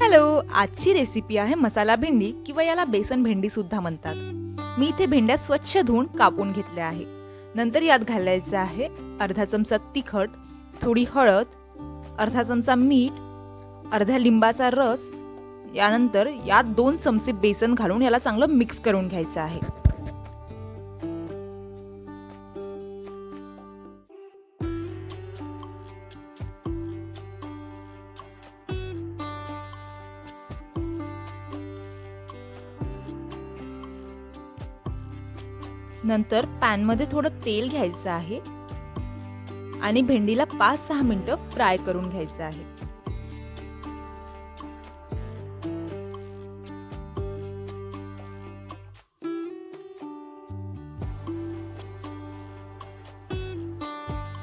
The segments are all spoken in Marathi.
हॅलो आजची रेसिपी आहे मसाला भेंडी किंवा याला बेसन भेंडी सुद्धा म्हणतात. मी इथे भेंड्या स्वच्छ धुवून कापून घेतल्या आहे. नंतर यात घालायचं आहे अर्धा चमचा तिखट थोडी हळद अर्धा चमचा मीठ अर्ध्या लिंबाचा रस यानंतर यात दोन चमचे बेसन घालून याला चांगलं मिक्स करून घ्यायचं आहे. नंतर पॅनमध्ये थोडं तेल घ्यायचं आहे आणि भेंडीला पाच सहा मिनिटं फ्राय करून घ्यायचं आहे.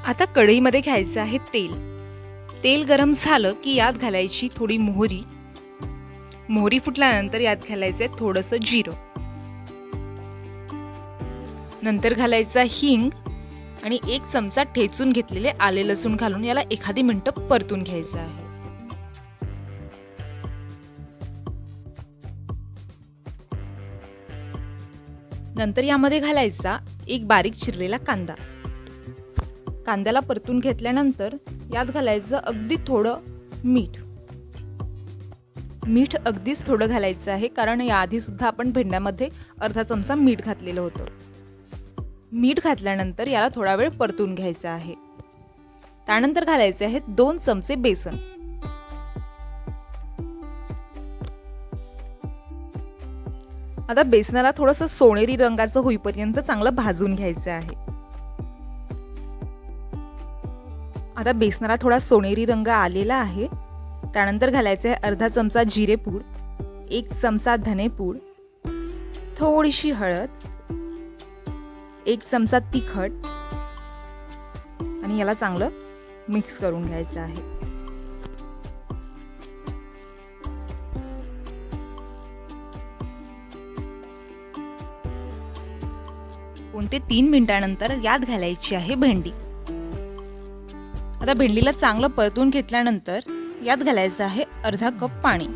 आता कढईमध्ये घ्यायचं आहे तेल. तेल गरम झालं की यात घालायची थोडी मोहरी. मोहरी फुटल्यानंतर यात घालायचं आहे थोडंसं जिरं. नंतर घालायचा हिंग आणि एक चमचा ठेचून घेतलेले आले लसूण घालून याला एखादी मिनटं परतून घ्यायचं आहे. नंतर यामध्ये घालायचा एक बारीक चिरलेला कांदा. कांद्याला परतून घेतल्यानंतर यात घालायचं अगदी थोडं मीठ. मीठ अगदीच थोडं घालायचं आहे कारण याआधी सुद्धा आपण भेंड्यामध्ये अर्धा चमचा मीठ घातलेलं होतं. मीठ घातल्यानंतर याला थोडा वेळ परतून घ्यायचा आहे. त्यानंतर घालायचे आहेत दोन चमचे बेसन. आता बेसनाला थोडस सोनेरी रंगाचं होईपर्यंत चांगलं भाजून घ्यायचं आहे. आता बेसनाला थोडा सोनेरी रंग आलेला आहे. त्यानंतर घालायचे आहे अर्धा चमचा जिरेपूड एक चमचा धनेपूड थोडीशी हळद एक चमचा तिखट आणि याला चांगलं मिक्स करून घ्यायचं आहे. कोणते तीन मिनिटानंतर यात घालायची आहे भेंडी. आता भेंडीला चांगलं परतून घेतल्यानंतर यात घालायचं आहे अर्धा कप पाणी.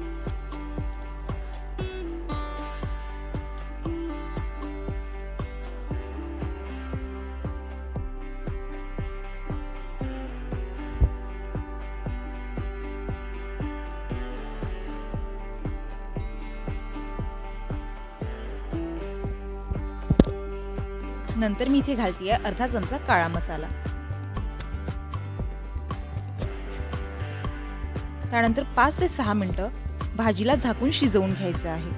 नंतर मी इथे घालतीये अर्धा चमचा काळा मसाला. त्यानंतर पाच ते सहा मिनटं भाजीला झाकून शिजवून घ्यायचं आहे.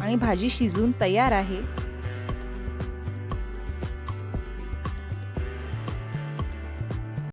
आणि भाजी शिजवून तयार आहे